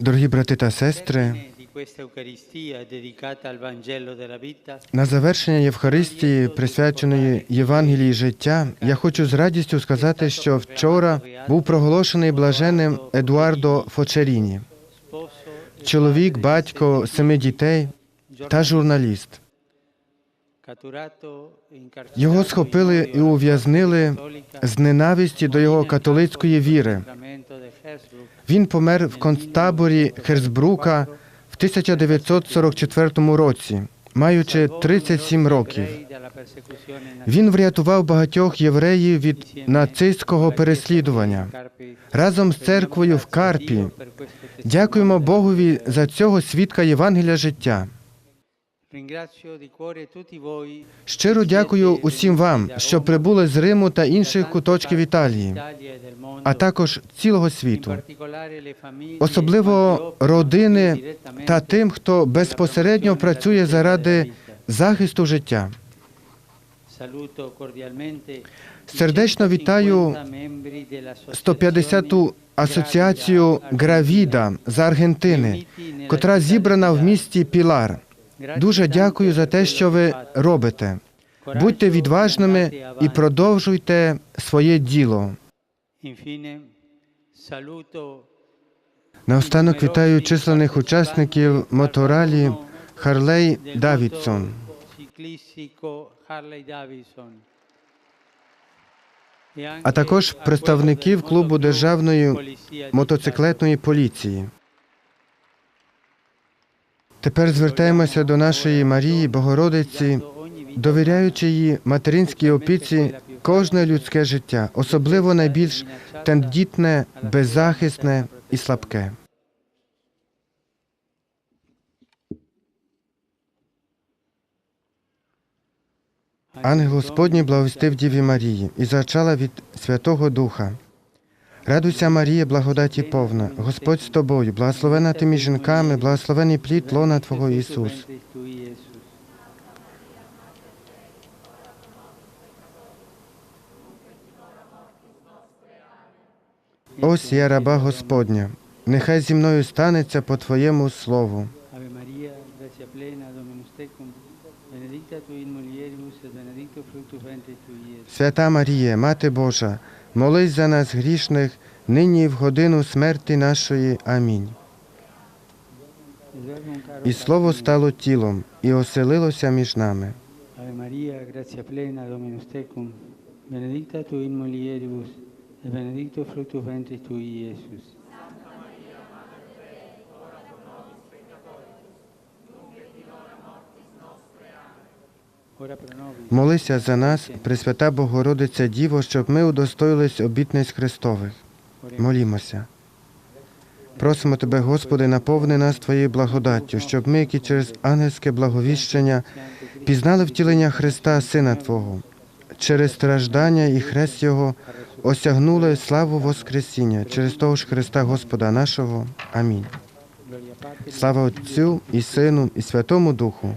Дорогі брати та сестри, на завершення Євхаристії, присвяченої Євангелії життя, я хочу з радістю сказати, що вчора був проголошений блаженним Едуардо Фочеріні, e чоловік, батько семи дітей та журналіст. Його схопили і ув'язнили з ненависті до його католицької віри. Він помер в концтаборі Херцбрука в 1944 році, маючи 37 років. Він врятував багатьох євреїв від нацистського переслідування разом з церквою в Карпі. Дякуємо Богові за цього свідка Євангелія життя. Щиро дякую усім вам, що прибули з Риму та інших куточків Італії, а також цілого світу, особливо родини та тим, хто безпосередньо працює заради захисту життя. Сердечно вітаю 150 membri della 150-ту асоціацію Гравіда з Аргентини, котра зібрана в місті Пілар. Дуже дякую за те, що ви робите. Будьте відважними і продовжуйте своє діло. Наостанок вітаю численних учасників моторалі Харлей Давідсон. а також представників клубу державної мотоциклетної поліції. Тепер звертаємося до нашої Марії Богородиці, довіряючи їй материнській опіці кожне людське життя, особливо найбільш тендітне, беззахисне і слабке. Ангел Господній благовістив Діві Марії і зачала від Святого Духа. Радуйся, Марія, благодаті повна, Господь з тобою, благословена ти між жінками, благословений плід лона Твого Ісус. Ось я раба Господня, нехай зі мною станеться по Твоєму слову. Ave Maria, grazia plena, Dominus tecum, benedicta tu in mulieribus et benedictus fructus ventris tui, Iesus. Свята Марія, Мати Божа, молись за нас грішних, нині і в годину смерті нашої. Амінь. І слово стало тілом і оселилося між нами. Benedicta tu in mulieribus, et benedictus fructus ventris tui, Iesus. Молися за нас, Пресвята Богородиця Діво, щоб ми удостоїлись обітниць Христових. Молімося. Просимо Тебе, Господи, наповни нас Твоєю благодаттю, щоб ми, які через ангельське благовіщення, пізнали втілення Христа, Сина Твого, через страждання і хрест Його осягнули славу Воскресіння через того ж Христа Господа нашого. Амінь. Слава Отцю і Сину, і Святому Духу,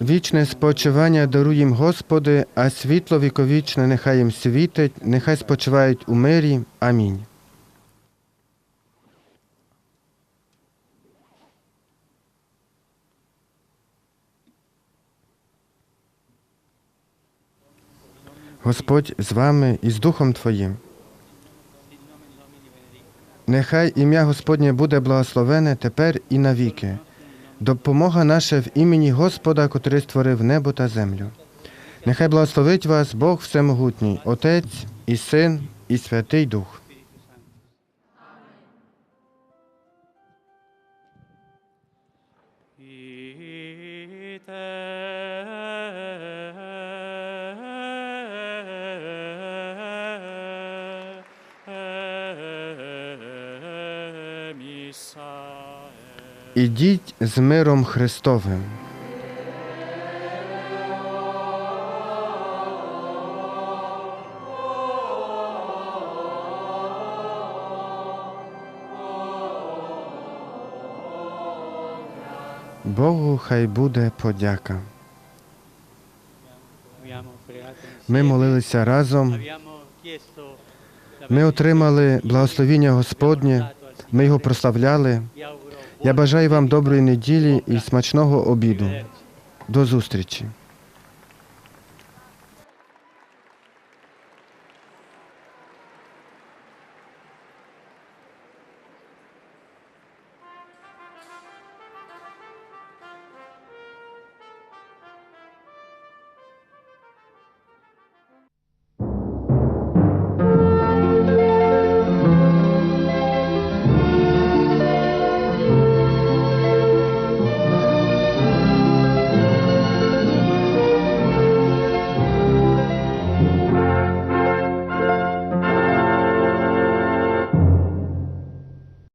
Вічне спочивання даруй їм, Господи, а світло віковічне нехай їм світить, нехай спочивають у мирі. Амінь. Господь з вами і з Духом Твоїм. Нехай ім'я Господнє буде благословене тепер і навіки. Допомога наша в імені Господа, котрий створив небо та землю. Нехай благословить вас Бог Всемогутній, Отець і Син, і Святий Дух. Ідіть з миром Христовим. Богу хай буде подяка. Ми молилися разом. Ми отримали благословіння Господнє, ми його прославляли. Я бажаю вам доброї неділі і смачного обіду. До зустрічі.